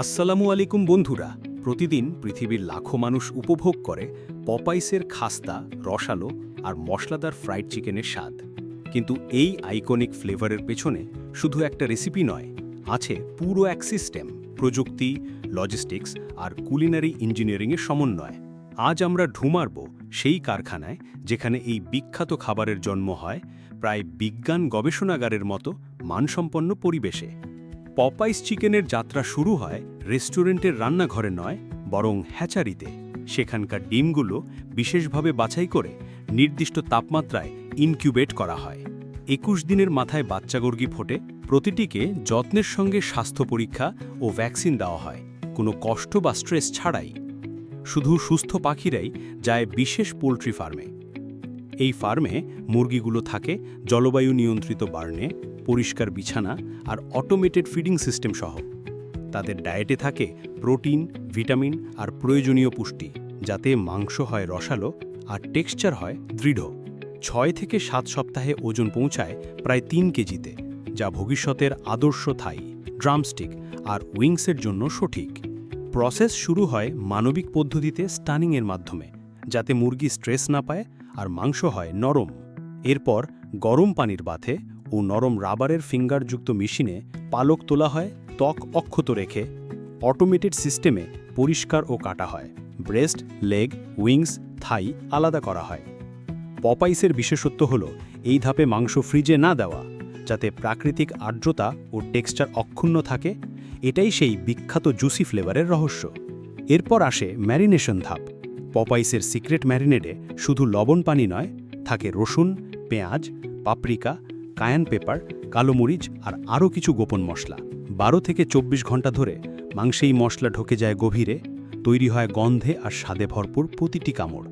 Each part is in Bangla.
আসসালামু আলাইকুম বন্ধুরা। প্রতিদিন পৃথিবীর লাখো মানুষ উপভোগ করে পপাইসের খাস্তা, রসালো আর মশলাদার ফ্রাইড চিকেনের স্বাদ। কিন্তু এই আইকনিক ফ্লেভারের পেছনে শুধু একটা রেসিপি নয়, আছে পুরো এক সিস্টেম, প্রযুক্তি, লজিস্টিক্স আর কুলিনারি ইঞ্জিনিয়ারিংয়ের সমন্বয়। আজ আমরা ঢুমারব সেই কারখানায় যেখানে এই বিখ্যাত খাবারের জন্ম হয় প্রায় বিজ্ঞান গবেষণাগারের মতো মানসম্পন্ন পরিবেশে। পপাইস চিকেনের যাত্রা শুরু হয় রেস্টুরেন্টের রান্নাঘরে নয়, বরং হ্যাচারিতে। সেখানকার ডিমগুলো বিশেষভাবে বাছাই করে নির্দিষ্ট তাপমাত্রায় ইনকিউবেট করা হয়। একুশ দিনের মাথায় বাচ্চাগর্গি ফোটে, প্রতিটিকে যত্নের সঙ্গে স্বাস্থ্য পরীক্ষা ও ভ্যাকসিন দেওয়া হয়, কোনো কষ্ট বা স্ট্রেস ছাড়াই। শুধু সুস্থ পাখিরাই যায় বিশেষ পোলট্রি ফার্মে। এই ফার্মে মুরগিগুলো থাকে জলবায়ু নিয়ন্ত্রিত বার্নে পরিষ্কার বিছানা আর অটোমেটেড ফিডিং সিস্টেম সহ। তাদের ডায়েটে থাকে প্রোটিন, ভিটামিন আর প্রয়োজনীয় পুষ্টি, যাতে মাংস হয় রসালো আর টেক্সচার হয় দৃঢ়। ছয় থেকে সাত সপ্তাহে ওজন পৌঁছায় প্রায় তিন কেজিতে, যা ভবিষ্যতের আদর্শ থাই, ড্রামস্টিক আর উইংসের জন্য সঠিক। প্রসেস শুরু হয় মানবিক পদ্ধতিতে স্টানিংয়ের মাধ্যমে, যাতে মুরগি স্ট্রেস না পায় আর মাংস হয় নরম। এরপর গরম পানির বাথে ও নরম রাবারের ফিঙ্গারযুক্ত মেশিনে পালক তোলা হয়, ত্বক অক্ষত রেখে। অটোমেটেড সিস্টেমে পরিষ্কার ও কাটা হয়। ব্রেস্ট, লেগ, উইংস, থাই আলাদা করা হয়। পপাইসের বিশেষত্ব হল, এই ধাপে মাংস ফ্রিজে না দেওয়া, যাতে প্রাকৃতিক আর্দ্রতা ও টেক্সচার অক্ষুণ্ণ থাকে, এটাই সেই বিখ্যাত জুসি ফ্লেভারের রহস্য। এরপর আসে ম্যারিনেশন ধাপ। পপাইসের সিক্রেট ম্যারিনেডে শুধু লবণ পানি নয়, থাকে রসুন, পেঁয়াজ, পাপরিকা কায়ান পেপার কালো মরিচ আর আরও কিছু গোপন মশলা। বারো থেকে ২৪ ঘণ্টা ধরে মাংসেই মশলা ঢোকে যায় গভীরে, তৈরি হয় গন্ধে আর স্বাদে ভরপুর প্রতিটি কামড়।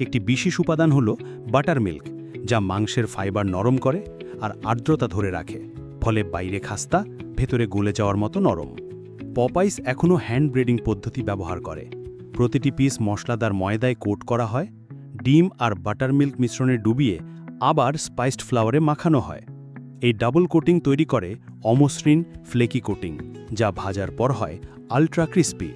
একটি বিশেষ উপাদান হল বাটার মিল্ক যা মাংসের ফাইবার নরম করে আর আর্দ্রতা ধরে রাখে, ফলে বাইরে খাস্তা, ভেতরে গলে যাওয়ার মতো নরম। পপাইস এখনও হ্যান্ড ব্রেডিং পদ্ধতি ব্যবহার করে। প্রতিটি পিস মশলাদার ময়দায় কোট করা হয়, ডিম আর বাটার মিল্ক মিশ্রণে ডুবিয়ে আবার স্পাইসড ফ্লাওয়ারে মাখানো হয়। এই ডাবল কোটিং তৈরি করে অমসৃণ ফ্লেকি কোটিং, যা ভাজার পর হয় আলট্রা ক্রিস্পি।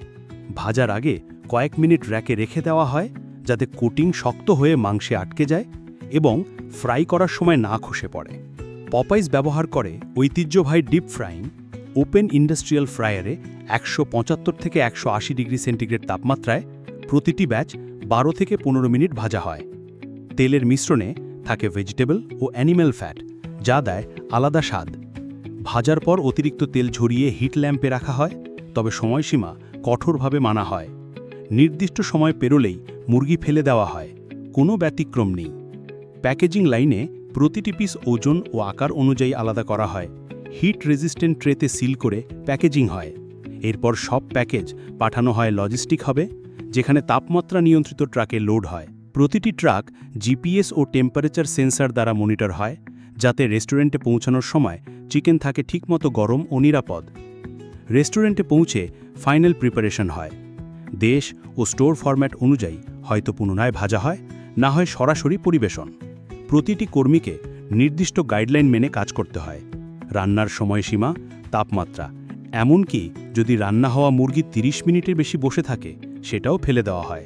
ভাজার আগে কয়েক মিনিট র্যাকে রেখে দেওয়া হয়, যাতে কোটিং শক্ত হয়ে মাংসে আটকে যায় এবং ফ্রাই করার সময় না খসে পড়ে। পপাইস ব্যবহার করে ঐতিহ্যবাহী ডিপ ফ্রাইং ওপেন ইন্ডাস্ট্রিয়াল ফ্রায়ারে একশো পঁচাত্তর থেকে একশো আশি ডিগ্রি সেন্টিগ্রেড তাপমাত্রায় প্রতিটি ব্যাচ বারো থেকে পনেরো মিনিট ভাজা হয়। তেলের মিশ্রণে থাকে ভেজিটেবল ও অ্যানিম্যাল ফ্যাট যা দেয় আলাদা স্বাদ। ভাজার পর অতিরিক্ত তেল ঝরিয়ে হিট ল্যাম্পে রাখা হয়, তবে সময়সীমা কঠোরভাবে মানা হয়। নির্দিষ্ট সময় পেরোলেই মুরগি ফেলে দেওয়া হয়, কোনো ব্যতিক্রম নেই। প্যাকেজিং লাইনে প্রতিটি পিস ওজন ও আকার অনুযায়ী আলাদা করা হয়। হিট রেজিস্ট্যান্ট ট্রেতে সিল করে প্যাকেজিং হয়। এরপর সব প্যাকেজ পাঠানো হয় লজিস্টিক হবে যেখানে তাপমাত্রা নিয়ন্ত্রিত ট্রাকে লোড হয়। প্রতিটি ট্রাক জিপিএস ও টেম্পারেচার সেন্সার দ্বারা মনিটর হয়, যাতে রেস্টুরেন্টে পৌঁছানোর সময় চিকেন থাকে ঠিকমতো গরম ও নিরাপদ। রেস্টুরেন্টে পৌঁছে ফাইনাল প্রিপারেশন হয়। দেশ ও স্টোর ফরম্যাট অনুযায়ী হয়তো পুনরায় ভাজা হয়, না হয় সরাসরি পরিবেশন। প্রতিটি কর্মীকে নির্দিষ্ট গাইডলাইন মেনে কাজ করতে হয়। রান্নার সময়সীমা, তাপমাত্রা, এমনকি যদি রান্না হওয়া মুরগি ৩০ মিনিটের বেশি বসে থাকে, সেটাও ফেলে দেওয়া হয়।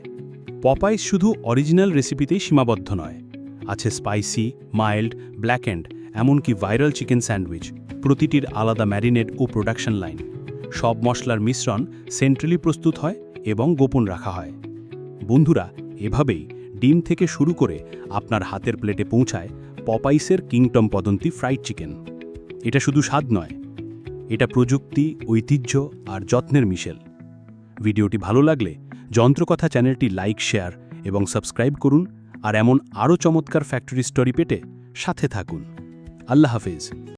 পপাইস শুধু অরিজিনাল রেসিপিতেই সীমাবদ্ধ নয়। আছে স্পাইসি, মাইল্ড ব্ল্যাক অ্যান্ড এমনকি ভাইরাল চিকেন স্যান্ডউইচ, প্রতিটির আলাদা ম্যারিনেট ও প্রোডাকশন লাইন। সব মশলার মিশ্রণ সেন্ট্রালি প্রস্তুত হয় এবং গোপন রাখা হয়। বন্ধুরা, এভাবেই ডিম থেকে শুরু করে আপনার হাতের প্লেটে পৌঁছায় পপাইসের কিংটম পদন্তি ফ্রাইড চিকেন। এটা শুধু স্বাদ নয়, এটা প্রযুক্তি, ঐতিহ্য আর যত্নের মিশেল। ভিডিওটি ভালো লাগলে যন্ত্রকথা চ্যানেলটি লাইক, শেয়ার এবং সাবস্ক্রাইব করুন আর এমন আরও চমৎকার ফ্যাক্টরি স্টোরি পেটে সাথে থাকুন। আল্লাহ হাফিজ।